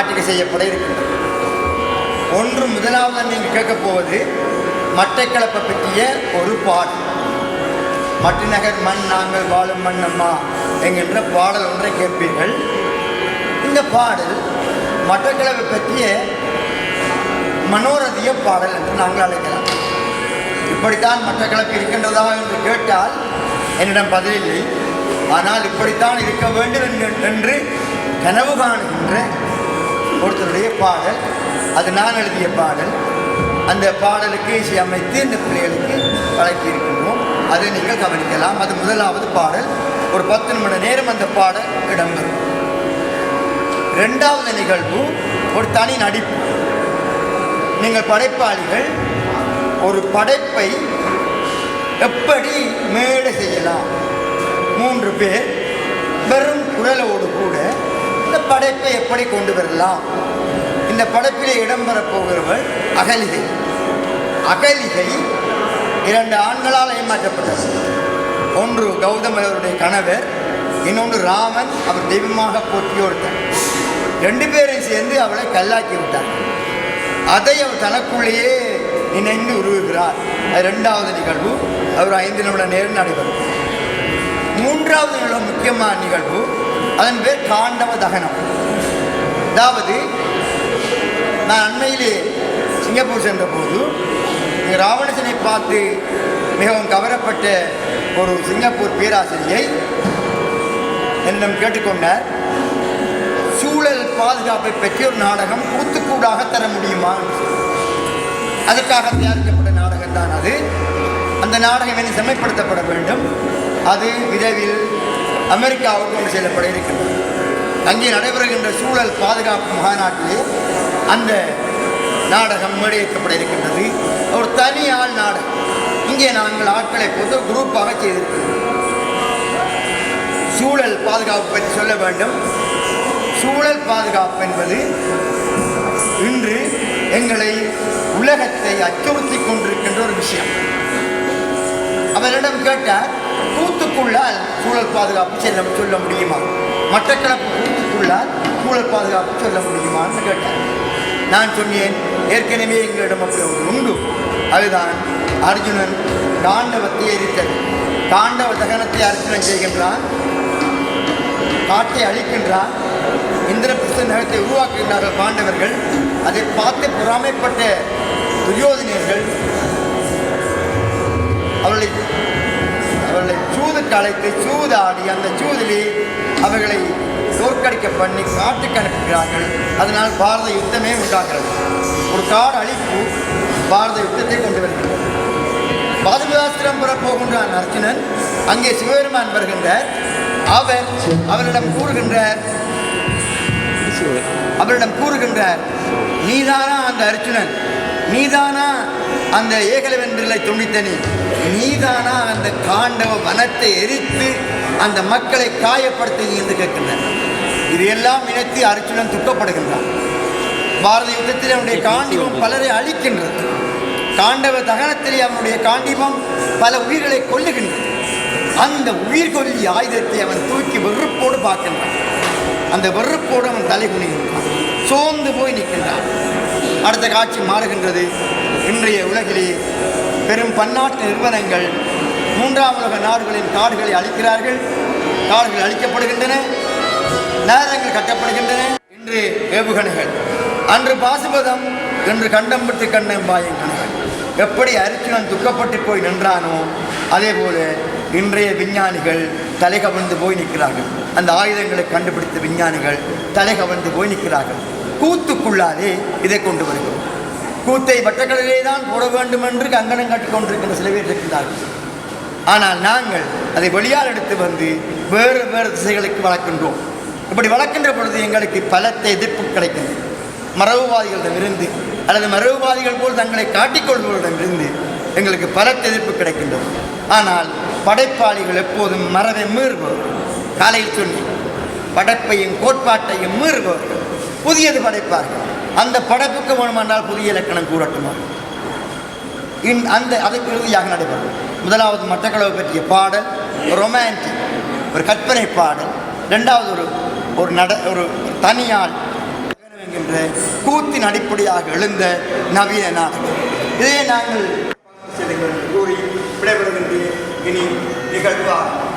நிகழ்ச்சிகளின் ஆட்டிகை செய்யப்பட இருக்கின்றது. ஒன்று முதலாவது நீங்கள் கேட்கப் போவது மட்டைக்களப்பை பற்றிய ஒரு பாடல். மட்டிநகர் மண் நாங்கள் வாழும் மண் அம்மா என்கின்ற பாடல் ஒன்றை கேட்பீர்கள். இந்த பாடல் மட்டக்களவை பற்றிய மனோரதிய பாடல் என்று நாங்கள் அழைக்கலாம். இப்படித்தான் மட்டக்களப்பு இருக்கின்றதா என்று கேட்டால் என்னிடம் பதிலில்லை ஆனால் இப்படித்தான் இருக்க வேண்டும் என்று கனவு காணுகின்ற ஒருத்தருடைய பாடல். அது நான் எழுதிய பாடல். அந்த பாடலுக்கு இசையமைத்து இந்த பிள்ளைகளுக்கு வழங்கி அதை நீங்கள் கவனிக்கலாம். அது முதலாவது பாடல். ஒரு பத்து நிமிட நேரம் அந்த பாடல் இடம்பெறும். ரெண்டாவது நிகழ்வு ஒரு தனி நடிப்பு. நீங்கள் படைப்பாளிகள் ஒரு படைப்பை எப்படி மேடை செய்யலாம்? மூன்று பேர். படைப்பை எப்படி கொண்டு வரலாம்? இந்த படைப்பிலே இடம்பெறப் போகிறவள் அகலிகை. அகலிகை இரண்டு ஆண்களால் ஏமாற்றப்பட்டது. ஒன்று கௌதமர் அவருடைய கணவர் இன்னொன்று ராமன் அவர் தெய்வமாக போற்றி ஒருத்தன் ரெண்டு பேரும் சேர்ந்து அவளை கல்லாக்கி விட்டார். அதை அவர் தனக்குள்ளேயே நினைந்து உருவுகிறார் அது ரெண்டாவது நிகழ்வு. அவர் ஐந்து நிமிட நேரம் நடைபெறும். மூன்றாவது நிகழ்வு முக்கியமான நிகழ்வு. அதன் பேர் காண்டவ தகனம். அதாவது நான் அண்மையிலே சிங்கப்பூர் சென்ற போது ராவணசனை பார்த்து மிகவும் கவரப்பட்ட ஒரு சிங்கப்பூர் பேராசிரியை என்னிடம் கேட்டுக்கொண்டார். சூழல் பாதுகாப்பை பற்றி ஒரு நாடகம் கூத்துக்கூடாக தர முடியுமா? அதற்காக தயாரிக்கப்பட்ட நாடகம் தான் அது. அந்த நாடகம் இனி செம்மைப்படுத்தப்பட வேண்டும். அது விரைவில் அமெரிக்காவுக்கு கொண்டு செல்லப்பட இருக்கின்றது அங்கே நடைபெறுகின்ற சூழல் பாதுகாப்பு மாநாட்டிலே அந்த நாடகம் மேடையேற்றப்பட இருக்கின்றது. ஒரு தனி ஆள் நாடகம். இங்கே நாங்கள் ஆட்களை பொது குரூப்பாக செய்திருக்கிறோம். சூழல் பாதுகாப்பு பற்றி சொல்ல வேண்டும். சூழல் பாதுகாப்பு என்பது இன்று எங்களை உலகத்தை அச்சுறுத்தி கொண்டிருக்கின்ற ஒரு விஷயம். அவரிடம் கேட்டார் கூத்துக்குள்ளால் சூழல் பாதுகாப்பு செல்ல சொல்ல முடியுமா? மட்டக்களப்பு கூத்துக்குள்ளால் சூழல் பாதுகாப்பு சொல்ல முடியுமான்னு கேட்டார். நான் சொன்னேன் ஏற்கனவே எங்களிடம் அப்படி ஒன்று உண்டு. அதுதான் அர்ஜுனன் தாண்டவத்தை எரித்தது. தாண்டவ தகனத்தை அர்ச்சனை செய்கின்றான். காட்டை அழிக்கின்றான். இந்திரபிரஸ்த நகரத்தை உருவாக்குகின்றார்கள் பாண்டவர்கள். அதை பார்த்து பொறாமைப்பட்ட துரியோதனியர்கள் அவர்களை அவர்களை சூதுக்கு அழைத்து சூதாடி அந்த சூதிலே அவர்களை தோற்கடிக்க பண்ணி காட்டுக்கு அனுப்புகிறார்கள். அதனால் பாரத யுத்தமே உண்டாகிறது. ஒரு காடு அழிப்பு பாரத யுத்தத்தை கொண்டு வருகிறது. பாதுகாஸ்திரம் பெற போகின்றான் அர்ஜுனன் அங்கே சிவபெருமான் வருகின்றார். அவர் அவரிடம் கூறுகின்றார் அவரிடம் கூறுகின்றார் நீதானா அந்த அர்ஜுனன்? நீதானா அந்த ஏகலவென்றிலை துணித்தனி நீதானா அந்த காண்டவ வனத்தை எரித்து அந்த மக்களை காயப்படுத்தி என்று கேட்கின்றன இதையெல்லாம் இணைத்து அர்ஜுனன் துக்கப்படுகின்றான். பாரத யுத்தத்தில் அவனுடைய காண்டிபம் பலரை அழிக்கின்றது. காண்டவ தகனத்திலே அவனுடைய காண்டிபம் பல உயிர்களை கொல்லுகின்றது. அந்த உயிர் கொல்லி ஆயுதத்தை அவன் தூக்கி வெறுப்போடு பார்க்கின்றான். அந்த வெறுப்போடு அவன் தலை குனிகின்றான். சோர்ந்து போய் நிற்கின்றான். அடுத்த காட்சி மாறுகின்றது. இன்றைய உலகிலே பெரும் பன்னாட்டு நிறுவனங்கள் மூன்றாம் உலக நாடுகளின் காடுகளை அழிக்கிறார்கள். காடுகள் அழிக்கப்படுகின்றன. நேரங்கள் கட்டப்படுகின்றன. இன்று ஏவுகணைகள். அன்று பாசுபதம் என்று கண்டம் விட்டு கண்டம் பாயங்கணைகள் எப்படி அர்ஜுனன் துக்கப்பட்டு போய் நின்றானோ அதே போல இன்றைய விஞ்ஞானிகள் தலை கவிழ்ந்து போய் நிற்கிறார்கள். அந்த ஆயுதங்களை கண்டுபிடித்த விஞ்ஞானிகள் தலை கவிழ்ந்து போய் நிற்கிறார்கள். கூத்துக்குள்ளாலே இதை கொண்டு வருகிறோம். கூத்தை வட்டக்கடலிலே தான் போட வேண்டும் என்று கங்கணம் கட்டிக்கொண்டிருக்கிற சில பேர் இருக்கிறார்கள் ஆனால் நாங்கள் அதை வெளியால் எடுத்து வந்து வேறு வேறு திசைகளுக்கு வளர்க்கின்றோம். இப்படி வளர்க்கின்ற பொழுது எங்களுக்கு பலத்த எதிர்ப்பு கிடைக்கின்றது. மரபுவாதிகளிடமிருந்து அல்லது மரபுவாதிகள் போல் தங்களை காட்டிக்கொள்பவர்களிடமிருந்து எங்களுக்கு பலத்த எதிர்ப்பு கிடைக்கின்றது. ஆனால் படைப்பாளிகள் எப்போதும் மரபை மீறுபவர்கள். காலையில் சொல்லி படைப்பையும் கோட்பாட்டையும் மீறுபவர்கள். புதியது படைப்பார்கள். அந்த படைப்புக்கு வேணுமென்றால் புதிய இலக்கணம் கூறட்டுமா? இன் அந்த அதற்கு இறுதியாக நடைபெறும். முதலாவது மட்டக்களவு பற்றிய பாடல் ரொமான்டிக் ஒரு கற்பனை பாடல். ரெண்டாவது ஒரு ஒரு நட ஒரு தனியாள் என்கின்ற கூத்தின் அடிப்படையாக எழுந்த நவீன நாடகம். இதே நாங்கள் கூறி விடைபெறுகின்ற இனி நிகழ்வாகும்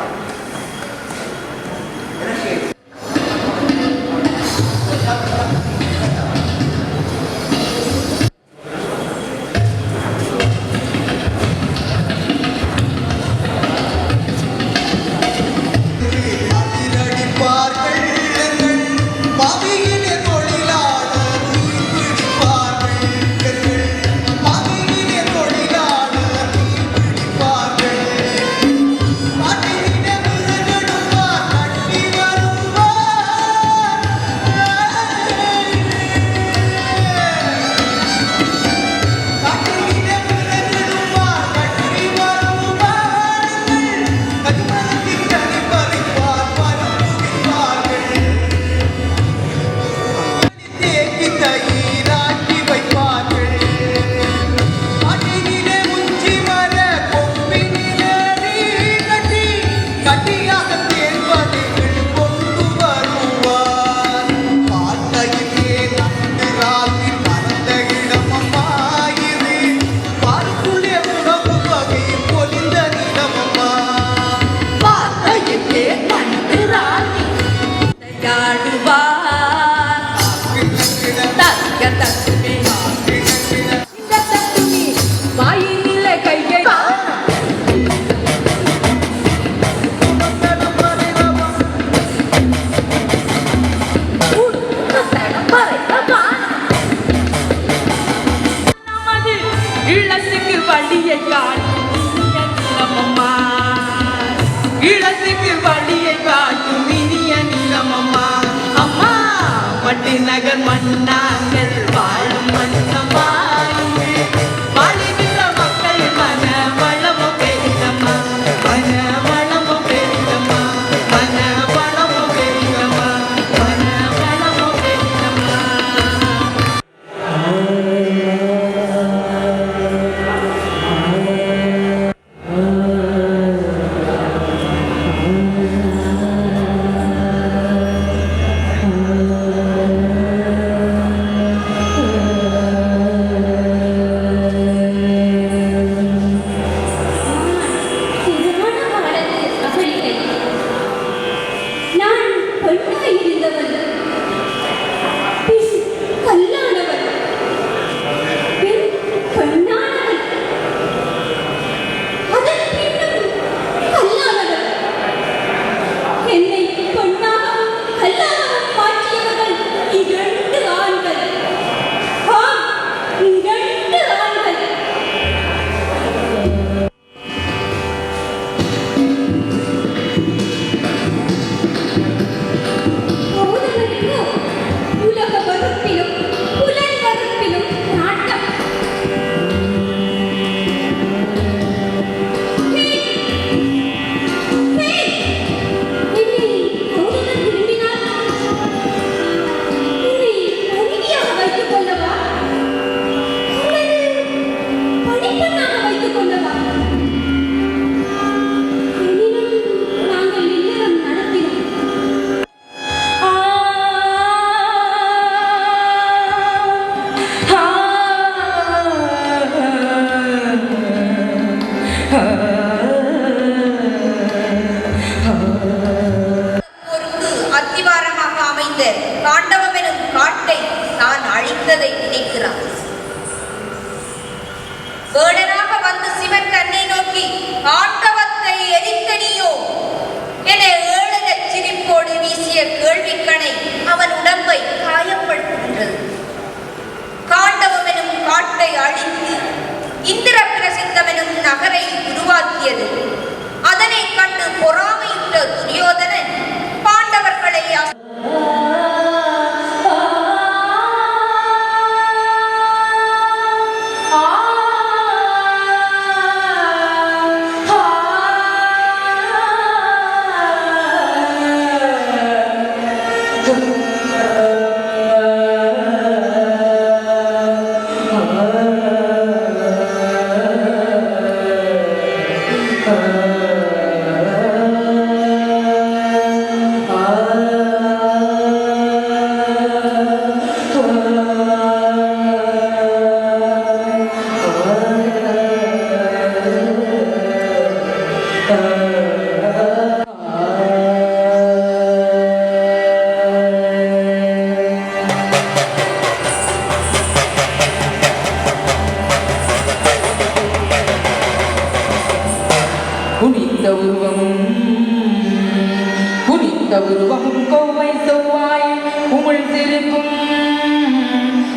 கோவை செவ்வாய் உமிழ் சிரிப்பும்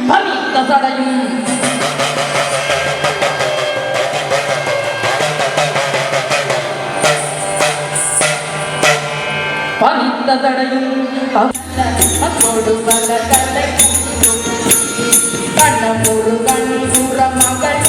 பவித்த சடையும் பவித்த சடையும் அத்தோடு பல தடை கண்ணமூடு கண்புற மகளுடனே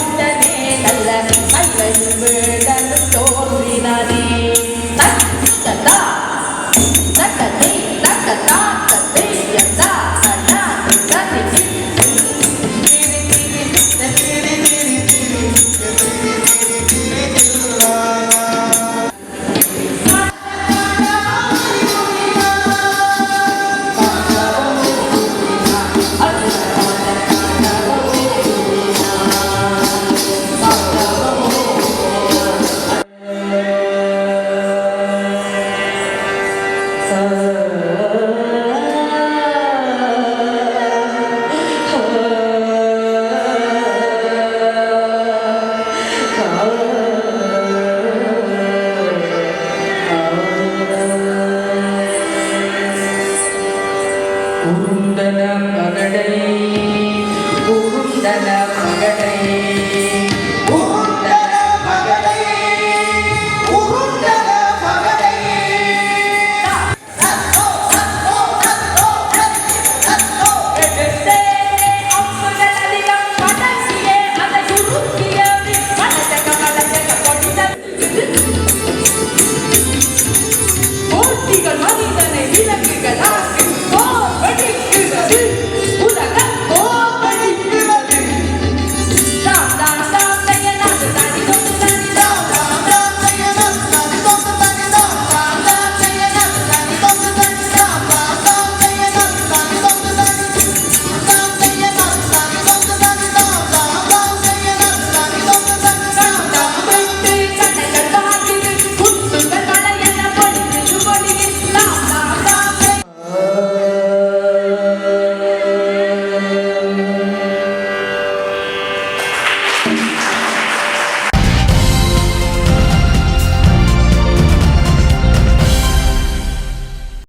உருந்தன மகடை உருந்தன மகடை